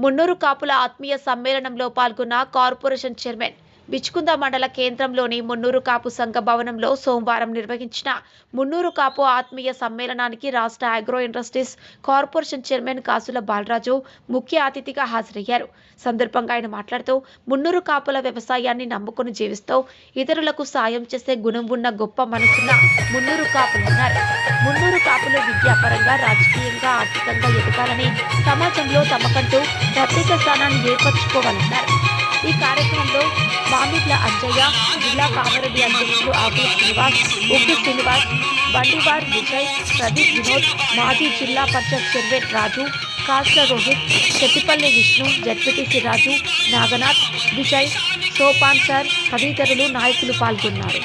మున్నూరు కాపుల ఆత్మీయ సమ్మేళనంలో పాల్గొన్న కార్పొరేషన్ చైర్మన్ బిచ్కుంద మండల కేంద్రంలోని మున్నూరు కాపు సంఘ భవనంలో సోమవారం నిర్వహించిన మున్నూరు కాపు ఆత్మీయ సమ్మేళనానికి రాష్ట్ర అగ్రో ఇండస్ట్రీస్ కార్పొరేషన్ చైర్మన్ కాసుల బాలరాజు ముఖ్య అతిథిగా హాజరయ్యారు. సందర్భంగా ఆయన మాట్లాడుతూ మున్నూరు కాపుల వ్యవసాయాన్ని నమ్ముకుని జీవిస్తూ ఇతరులకు సాయం చేసే గుణం ఉన్న గొప్ప మనసున్న మున్నూరు కాపులు విద్యార్థులు విద్యాపరంగా రాజకీయంగా ఆర్థికంగా ఎదగాలని సమాజంలో తమకంటూ ప్రత్యేక స్థానాన్ని ఏర్పరచుకోవాలన్నారు. ఈ కార్యక్రమంలో మామిడ్ల అంజయ్య జిల్లా కామరెడ్డి అధ్యక్షులు ఆకుల శ్రీనివాస్ ఉక్కు శ్రీనివాస్ బండివార్ విజయ్ ప్రదీప్ వినోద్ మాజీ జిల్లా పరిషత్ chairman Raju Kasla Rohit Chettipalli Vishnu ZPTC Raju Naganath Vijay Sopan sir తదితరులు నాయకులు పాల్గొన్నారు.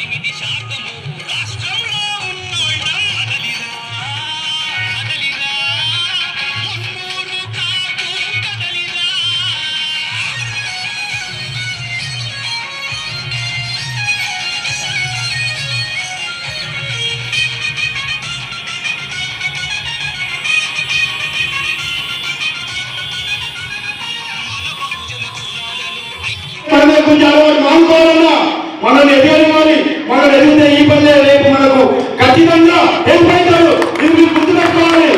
మనమే కొంచెం మానుకోవాలన్నా మనం ఎదగవాలి మనం ఎదిగితే ఈ పని రేపు మనకు ఖచ్చితంగా హెల్ప్ అవుతాడు. గుర్తుపెట్టుకోవాలి.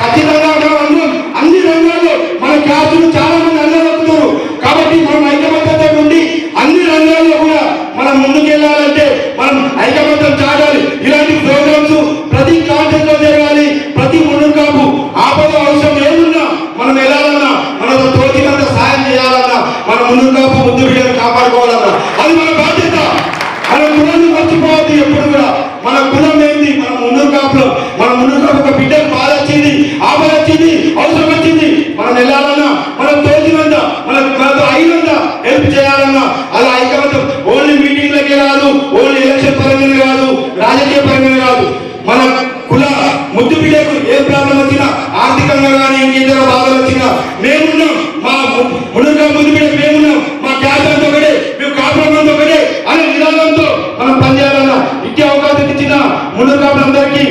ఖచ్చితంగా మనం అన్ని రంగాల్లో మన క్లాసులు చాలా మన ముందు కాపాడుకోవాలన్నా. అది మన బాధ్యత. మన కులాన్ని మర్చిపోవద్దు ఎప్పుడు కూడా. మన కులం ఏంది? మన ముందు కాపులో. మన ముందు కాపు ఒక బిడ్డకు బాధ వచ్చింది ఆపద వచ్చింది అవసరం వచ్చింది. మనం వెళ్ళాలన్నా మనం తోచినంత మన మనతో అయినంత హెల్ప్ చేయాలన్నా. అలా ఐకమత్యం ఓన్లీ మీటింగ్లకే కాదు ఓన్లీ ఎలక్షన్ పరంగానే కాదు రాజకీయ పరంగానే కాదు. మన కుల ముద్దు బిడ్డకు ఏ ప్రాబ్లం వచ్చినా ఆర్థికంగా కానీ ఇంకేదైనా బాధలు వచ్చినా మేమున్నాం. మా మునుగా ముద్దు బిడ్డ ముందు కాపులందరికీ